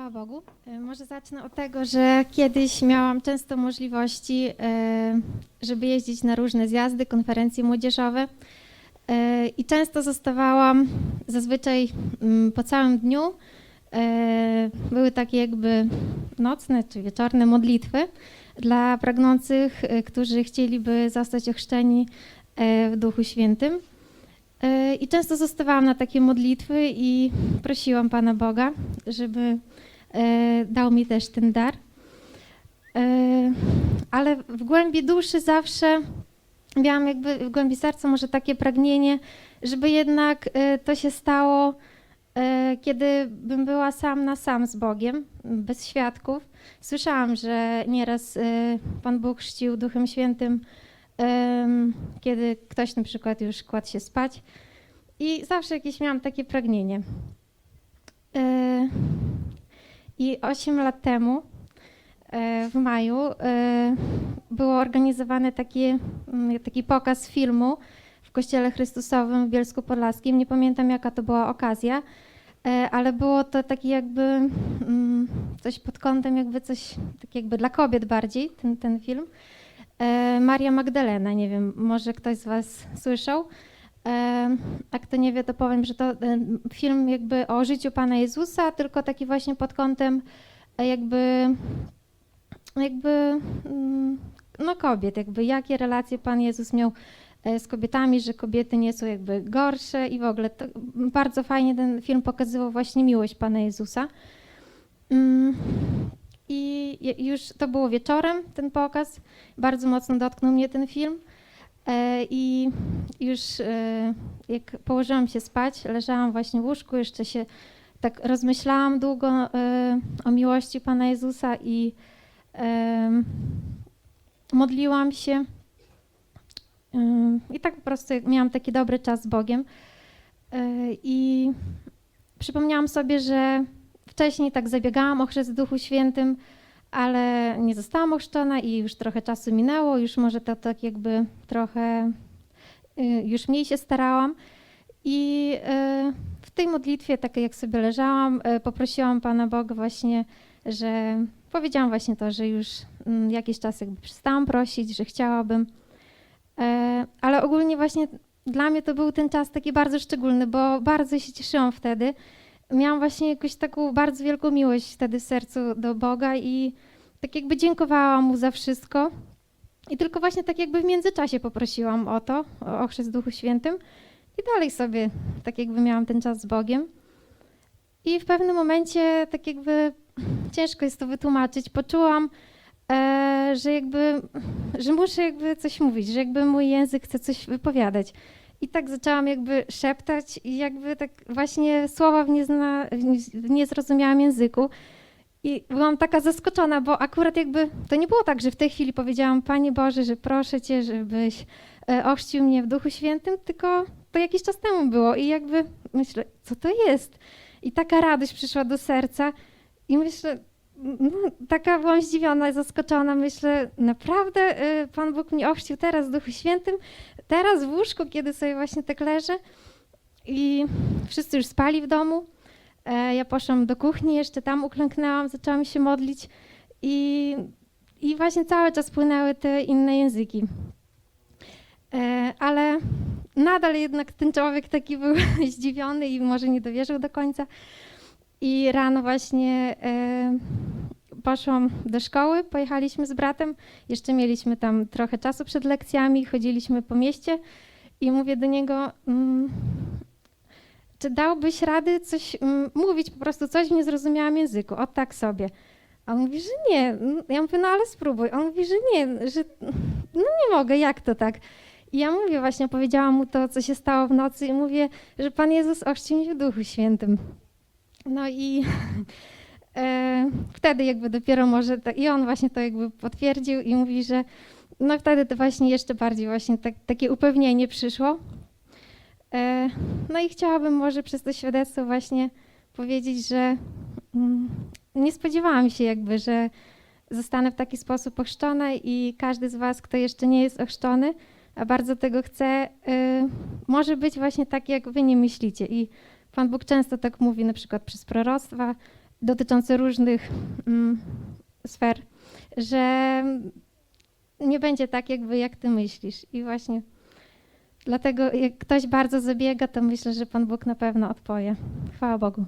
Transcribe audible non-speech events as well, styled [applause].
Chwała Bogu. E, Może zacznę od tego, że kiedyś miałam często możliwości, e, żeby jeździć na różne zjazdy, konferencje młodzieżowe E, i często zostawałam zazwyczaj mm, po całym dniu. Były takie jakby nocne czy wieczorne modlitwy dla pragnących, którzy chcieliby zostać ochrzczeni w Duchu Świętym. I często zostawałam na takie modlitwy i prosiłam Pana Boga, żeby e, dał mi też ten dar. E, Ale w głębi duszy zawsze miałam jakby w głębi serca może takie pragnienie, żeby jednak e, to się stało, kiedy bym była sam na sam z Bogiem, bez świadków. Słyszałam, że nieraz Pan Bóg chrzcił Duchem Świętym, kiedy ktoś na przykład już kładł się spać. I zawsze jakieś miałam takie pragnienie. I 8 lat temu, e, w maju, e, było organizowany taki, mm, taki pokaz filmu w Kościele Chrystusowym w Bielsku Podlaskim. Nie pamiętam, jaka to była okazja, e, ale było to taki jakby mm, coś pod kątem jakby coś, tak jakby dla kobiet bardziej, ten, ten film. E, Maria Magdalena, nie wiem, może ktoś z Was słyszał. E, A kto nie wie, to powiem, że to e, film jakby o życiu Pana Jezusa, tylko taki właśnie pod kątem jakby, jakby mm, no kobiet, jakby jakie relacje Pan Jezus miał z kobietami, że kobiety nie są jakby gorsze i w ogóle bardzo fajnie ten film pokazywał właśnie miłość Pana Jezusa. I już to było wieczorem ten pokaz, bardzo mocno dotknął mnie ten film. E, I już e, jak położyłam się spać, leżałam właśnie w łóżku, jeszcze się tak rozmyślałam długo e, o miłości Pana Jezusa i modliłam się. I tak po prostu miałam taki dobry czas z Bogiem. I przypomniałam sobie, że wcześniej tak zabiegałam o chrzest w Duchu Świętym, ale nie zostałam ochrzczona i już trochę czasu minęło, już może to tak jakby trochę, y, już mniej się starałam. I y, w tej modlitwie, tak jak sobie leżałam, y, poprosiłam Pana Boga właśnie, że powiedziałam właśnie to, że już mm, jakiś czas jakby przestałam prosić, że chciałabym. E, Ale ogólnie właśnie dla mnie to był ten czas taki bardzo szczególny, bo bardzo się cieszyłam wtedy. Miałam właśnie jakąś taką bardzo wielką miłość wtedy w sercu do Boga i tak jakby dziękowałam Mu za wszystko. I tylko właśnie tak jakby w międzyczasie poprosiłam o to, o chrzest Duchu Świętym. I dalej sobie tak jakby miałam ten czas z Bogiem. I w pewnym momencie tak jakby ciężko jest to wytłumaczyć. Poczułam, e, że jakby, że muszę jakby coś mówić, że jakby mój język chce coś wypowiadać. I tak zaczęłam jakby szeptać i jakby tak właśnie słowa w, niezna, w niezrozumiałym języku. I byłam taka zaskoczona, bo akurat jakby to nie było tak, że w tej chwili powiedziałam, Panie Boże, że proszę Cię, żebyś e, ochrzcił mnie w Duchu Świętym, tylko to jakiś czas temu było i jakby myślę, co to jest? I taka radość przyszła do serca i myślę, no, taka byłam zdziwiona, zaskoczona, myślę, naprawdę e, Pan Bóg mnie ochrzcił teraz w Duchu Świętym, teraz w łóżku, kiedy sobie właśnie tak leżę i wszyscy już spali w domu. E, Ja poszłam do kuchni, jeszcze tam uklęknęłam, zaczęłam się modlić i, i właśnie cały czas płynęły te inne języki. E, Ale nadal jednak ten człowiek taki był [laughs] zdziwiony i może nie dowierzył do końca. I rano właśnie e, poszłam do szkoły, pojechaliśmy z bratem, jeszcze mieliśmy tam trochę czasu przed lekcjami, chodziliśmy po mieście i mówię do niego, mm, czy dałbyś rady coś mm, mówić, po prostu coś w niezrozumiałym języku, o tak sobie. A on mówi, że nie. Ja mówię, no ale spróbuj. On mówi, że nie, że no nie mogę, jak to tak? I ja mówię, właśnie powiedziałam mu to, co się stało w nocy i mówię, że Pan Jezus ochrzcił mnie w Duchu Świętym. No i [laughs] wtedy jakby dopiero może, to, i on właśnie to jakby potwierdził i mówi, że no wtedy to właśnie jeszcze bardziej właśnie tak, takie upewnienie przyszło. E, no i chciałabym może przez to świadectwo właśnie powiedzieć, że mm, nie spodziewałam się jakby, że zostanę w taki sposób ochrzczona i każdy z was, kto jeszcze nie jest ochrzczony, a bardzo tego chce, y, może być właśnie tak, jak wy nie myślicie. I Pan Bóg często tak mówi, na przykład przez proroctwa, dotyczące różnych mm, sfer, że nie będzie tak, jakby jak ty myślisz. I właśnie dlatego, jak ktoś bardzo zabiega, to myślę, że Pan Bóg na pewno odpowie. Chwała Bogu.